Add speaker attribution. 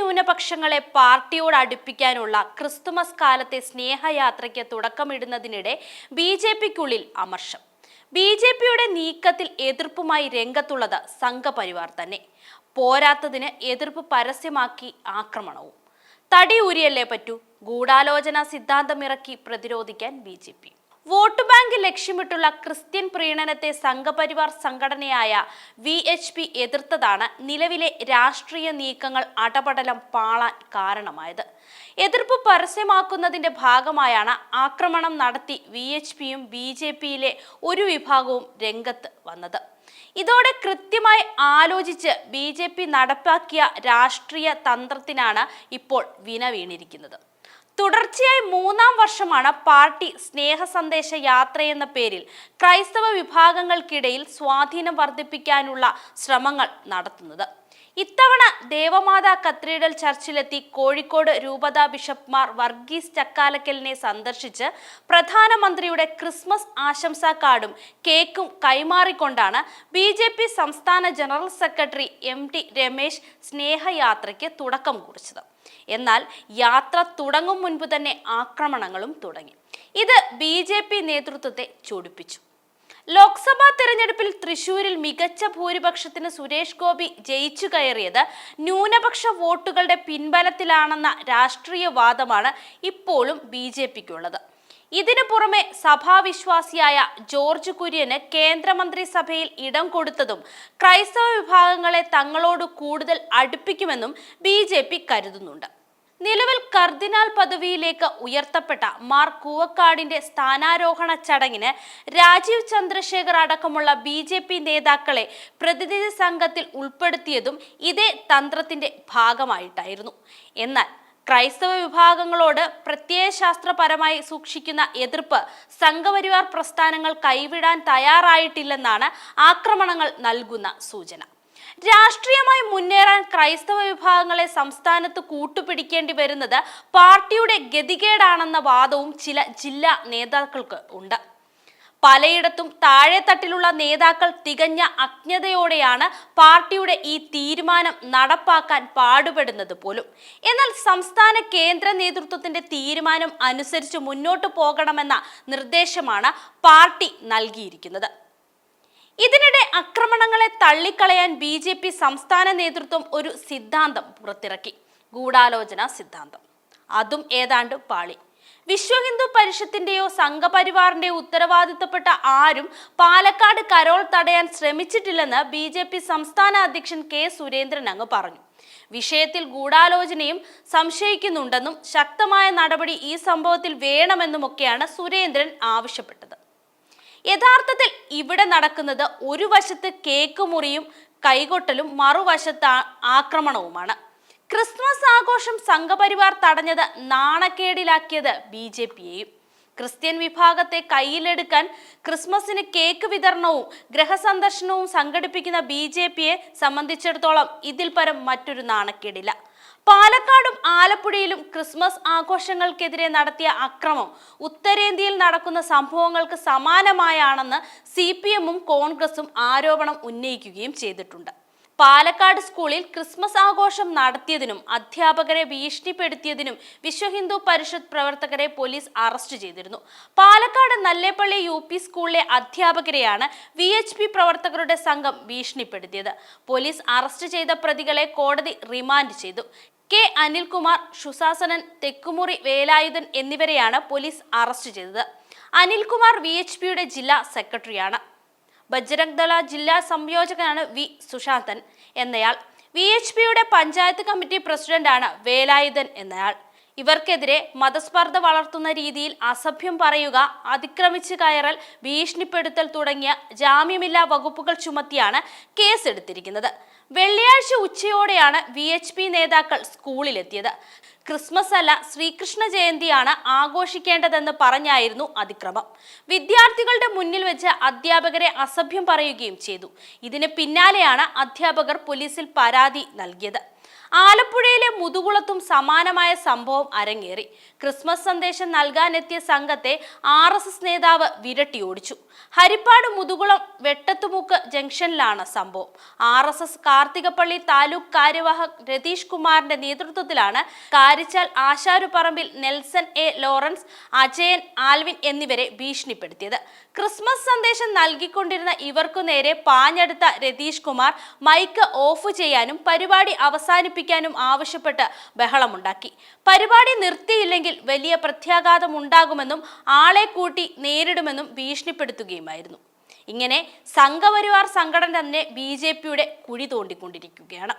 Speaker 1: ന്യൂനപക്ഷങ്ങളെ പാർട്ടിയോട് അടുപ്പിക്കാനുള്ള ക്രിസ്തുമസ് കാലത്തെ സ്നേഹയാത്രയ്ക്ക് തുടക്കമിടുന്നതിനിടെ B J പിക്കുള്ളിൽ അമർഷം. ബി ജെ പിയുടെ നീക്കത്തിൽ എതിർപ്പുമായി രംഗത്തുള്ളത് സംഘപരിവാർ തന്നെ. പോരാത്തതിന് എതിർപ്പ് പരസ്യമാക്കി ആക്രമണവും. തടി ഊരിയല്ലേ പറ്റൂ? ഗൂഢാലോചന സിദ്ധാന്തമിറക്കി പ്രതിരോധിക്കാൻ B J P. Vote bank ലക്ഷ്യമിട്ടുള്ള ക്രിസ്ത്യൻ പ്രീണനത്തെ സംഘപരിവാർ സംഘടനയായ വി എച്ച് പി എതിർത്തതാണ് നിലവിലെ രാഷ്ട്രീയ നീക്കങ്ങൾ അടപടലം പാളാൻ കാരണമായത്. എതിർപ്പ് പരസ്യമാക്കുന്നതിന്റെ ഭാഗമായാണ് ആക്രമണം നടത്തി വി എച്ച് പിയും ബി ജെ പിയിലെ ഒരു വിഭാഗവും രംഗത്ത് വന്നത്. ഇതോടെ കൃത്യമായി ആലോചിച്ച് ബി ജെ പി നടപ്പാക്കിയ രാഷ്ട്രീയ തന്ത്രത്തിനാണ് ഇപ്പോൾ വിന വീണിരിക്കുന്നത്. തുടർച്ചയായി മൂന്നാം വർഷമാണ് പാർട്ടി സ്നേഹ സന്ദേശ യാത്ര എന്ന പേരിൽ ക്രൈസ്തവ വിഭാഗങ്ങൾക്കിടയിൽ സ്വാധീനം വർദ്ധിപ്പിക്കാനുള്ള ശ്രമങ്ങൾ നടത്തുന്നത്. ഇത്തവണ ദേവമാതാ കത്രീഡൽ ചർച്ചിലെത്തി കോഴിക്കോട് രൂപതാ ബിഷപ്പ്മാർ വർഗീസ് ചക്കാലക്കലിനെ സന്ദർശിച്ച് പ്രധാനമന്ത്രിയുടെ ക്രിസ്മസ് ആശംസാ കാർഡും കേക്കും കൈമാറിക്കൊണ്ടാണ് ബി ജെ പി സംസ്ഥാന general secretary M T Ramesh സ്നേഹയാത്രയ്ക്ക് തുടക്കം കുറിച്ചത്. എന്നാൽ യാത്ര തുടങ്ങും മുൻപ് തന്നെ ആക്രമണങ്ങളും തുടങ്ങി. ഇത് ബി നേതൃത്വത്തെ ചൊടിപ്പിച്ചു. ലോക്സഭാ തെരഞ്ഞെടുപ്പിൽ തൃശൂരിൽ മികച്ച ഭൂരിപക്ഷത്തിന് സുരേഷ് ഗോപി ജയിച്ചു കയറിയത് ന്യൂനപക്ഷ വോട്ടുകളുടെ പിൻബലത്തിലാണെന്ന രാഷ്ട്രീയ വാദമാണ് ഇപ്പോഴും ബി ജെ പിക്കുള്ളത്. ഇതിനു പുറമെ സഭാവിശ്വാസിയായ ജോർജ് കുര്യന് കേന്ദ്രമന്ത്രിസഭയിൽ ഇടം കൊടുത്തതും ക്രൈസ്തവ വിഭാഗങ്ങളെ തങ്ങളോട് കൂടുതൽ അടുപ്പിക്കുമെന്നും ബി കരുതുന്നുണ്ട്. നിലവിൽ കർദിനാൾ പദവിയിലേക്ക് ഉയർത്തപ്പെട്ട മാർ കൂവക്കാടിന്റെ സ്ഥാനാരോഹണ ചടങ്ങിന് രാജീവ് ചന്ദ്രശേഖർ അടക്കമുള്ള ബി ജെ പി നേതാക്കളെ പ്രതിനിധി സംഘത്തിൽ ഉൾപ്പെടുത്തിയതും ഇതേ തന്ത്രത്തിന്റെ ഭാഗമായിട്ടായിരുന്നു. എന്നാൽ ക്രൈസ്തവ വിഭാഗങ്ങളോട് പ്രത്യയശാസ്ത്രപരമായി സൂക്ഷിക്കുന്ന എതിർപ്പ് സംഘപരിവാർ പ്രസ്ഥാനങ്ങൾ കൈവിടാൻ തയ്യാറായിട്ടില്ലെന്നാണ് ആക്രമണങ്ങൾ നൽകുന്ന സൂചന. രാഷ്ട്രീയമായി മുന്നേറാൻ ക്രൈസ്തവ വിഭാഗങ്ങളെ സംസ്ഥാനത്ത് കൂട്ടുപിടിക്കേണ്ടി വരുന്നത് പാർട്ടിയുടെ ഗതികേടാണെന്ന വാദവും ചില ജില്ലാ നേതാക്കൾക്ക് ഉണ്ട്. പലയിടത്തും താഴെത്തട്ടിലുള്ള നേതാക്കൾ തികഞ്ഞ അജ്ഞതയോടെയാണ് പാർട്ടിയുടെ ഈ തീരുമാനം നടപ്പാക്കാൻ പാടുപെടുന്നത് പോലും. എന്നാൽ സംസ്ഥാന കേന്ദ്ര നേതൃത്വത്തിന്റെ തീരുമാനം അനുസരിച്ച് മുന്നോട്ടു പോകണമെന്ന നിർദ്ദേശമാണ് പാർട്ടി നൽകിയിരിക്കുന്നത്. ഇതിനിടെ ആക്രമണങ്ങളെ തള്ളിക്കളയാൻ ബി ജെ പി സംസ്ഥാന നേതൃത്വം ഒരു സിദ്ധാന്തം പുറത്തിറക്കി. ഗൂഢാലോചന സിദ്ധാന്തം. അതും ഏതാണ്ട് പാളി. വിശ്വ ഹിന്ദു പരിഷത്തിന്റെയോ സംഘപരിവാറിന്റെയോ ഉത്തരവാദിത്തപ്പെട്ട ആരും പാലക്കാട് കരോൾ തടയാൻ ശ്രമിച്ചിട്ടില്ലെന്ന് ബി ജെ പി സംസ്ഥാന അധ്യക്ഷൻ കെ സുരേന്ദ്രൻ അങ്ങ് പറഞ്ഞു. വിഷയത്തിൽ ഗൂഢാലോചനയും സംശയിക്കുന്നുണ്ടെന്നും ശക്തമായ നടപടി ഈ സംഭവത്തിൽ വേണമെന്നുമൊക്കെയാണ് സുരേന്ദ്രൻ ആവശ്യപ്പെട്ടത്. യഥാർത്ഥത്തിൽ ഇവിടെ നടക്കുന്നത് ഒരു വശത്ത് കേക്ക് മുറിയും കൈകൊട്ടലും മറുവശത്ത് ആക്രമണവുമാണ്. ക്രിസ്മസ് ആഘോഷം സംഘപരിവാർ തടഞ്ഞത് നാണക്കേടിലാക്കിയത് ബി ജെ പിയെയും. ക്രിസ്ത്യൻ വിഭാഗത്തെ കയ്യിലെടുക്കാൻ ക്രിസ്മസിന് കേക്ക് വിതരണവും ഗ്രഹസന്ദർശനവും സംഘടിപ്പിക്കുന്ന ബി ജെ പിയെ സംബന്ധിച്ചിടത്തോളം ഇതിൽ പരം മറ്റൊരു നാണക്കേടില്ല. പാലക്കാടും ആലപ്പുഴയിലും ക്രിസ്മസ് ആഘോഷങ്ങൾക്കെതിരെ നടത്തിയ അക്രമം ഉത്തരേന്ത്യയിൽ നടക്കുന്ന സംഭവങ്ങൾക്ക് സമാനമായാണെന്ന് സി പി എമ്മും കോൺഗ്രസും ആരോപണം ഉന്നയിക്കുകയും ചെയ്തിട്ടുണ്ട്. പാലക്കാട് സ്കൂളിൽ ക്രിസ്മസ് ആഘോഷം നടത്തിയതിനും അധ്യാപകരെ ഭീഷണിപ്പെടുത്തിയതിനും വിശ്വഹിന്ദു പരിഷത്ത് പ്രവർത്തകരെ പോലീസ് അറസ്റ്റ് ചെയ്തിരുന്നു. പാലക്കാട് നല്ലേപ്പള്ളി യു പി സ്കൂളിലെ അധ്യാപകരെയാണ് വി എച്ച് പി പ്രവർത്തകരുടെ സംഘം ഭീഷണിപ്പെടുത്തിയത്. പോലീസ് അറസ്റ്റ് ചെയ്ത പ്രതികളെ കോടതി റിമാൻഡ് ചെയ്തു. കെ അനിൽകുമാർ ഷുസാസനൻ തെക്കുമുറി വേലായുധൻ എന്നിവരെയാണ് പോലീസ് അറസ്റ്റ് ചെയ്തത്. അനിൽകുമാർ വി എച്ച് പിയുടെ ജില്ലാ സെക്രട്ടറിയാണ്. ബജ്രംഗ് ദള ജില്ലാ സംയോജകനാണ് വി സുശാന്തൻ എന്നയാൾ. വി എച്ച് പിയുടെ പഞ്ചായത്ത് കമ്മിറ്റി പ്രസിഡന്റാണ് വേലായുധൻ എന്നയാൾ. ഇവർക്കെതിരെ മതസ്പർദ്ധ വളർത്തുന്ന രീതിയിൽ അസഭ്യം പറയുക അതിക്രമിച്ച് കയറൽ ഭീഷണിപ്പെടുത്തൽ തുടങ്ങിയ ജാമ്യമില്ലാ വകുപ്പുകൾ ചുമത്തിയാണ് കേസെടുത്തിരിക്കുന്നത്. വെള്ളിയാഴ്ച ഉച്ചയോടെയാണ് വി എച്ച് പി നേതാക്കൾ സ്കൂളിലെത്തിയത്. ക്രിസ്മസ് അല്ല ശ്രീകൃഷ്ണ ജയന്തിയാണ് ആഘോഷിക്കേണ്ടതെന്ന് പറഞ്ഞായിരുന്നു അതിക്രമം. വിദ്യാർത്ഥികളുടെ മുന്നിൽ വെച്ച് അധ്യാപകരെ അസഭ്യം പറയുകയും ചെയ്തു. ഇതിന് പിന്നാലെയാണ് അധ്യാപകർ പോലീസിൽ പരാതി നൽകിയത്. ആലപ്പുഴയിലെ മുതുകുളത്തും സമാനമായ സംഭവം അരങ്ങേറി. ക്രിസ്മസ് സന്ദേശം നൽകാനെത്തിയ സംഘത്തെ ആർ എസ് എസ് നേതാവ് വിരട്ടി ഓടിച്ചു. ഹരിപ്പാട് മുതുകുളം വെട്ടത്തുമുക്ക് ജംഗ്ഷനിലാണ് സംഭവം. R S S Karthikappally taluk കാര്യവാഹക് Ratheesh കുമാറിന്റെ നേതൃത്വത്തിലാണ് Karichal Asharuparambil Nelson A Lawrence Ajayan Alvin എന്നിവരെ ഭീഷണിപ്പെടുത്തിയത്. ക്രിസ്മസ് സന്ദേശം നൽകിക്കൊണ്ടിരുന്ന ഇവർക്കു നേരെ പാഞ്ഞെടുത്ത രതീഷ് കുമാർ മൈക്ക് ഓഫ് ചെയ്യാനും പരിപാടി അവസാനിപ്പിക്കാനും ആവശ്യപ്പെട്ട് ബഹളമുണ്ടാക്കി. പരിപാടി നിർത്തിയില്ലെങ്കിൽ വലിയ പ്രത്യാഘാതം ഉണ്ടാകുമെന്നും ആളെ കൂട്ടി നേരിടുമെന്നും ഭീഷണിപ്പെടുത്തുകയുമായിരുന്നു. ഇങ്ങനെ സംഘപരിവാർ സംഘടന തന്നെ ബി ജെ പിയുടെ കുഴി തോണ്ടിക്കൊണ്ടിരിക്കുകയാണ്.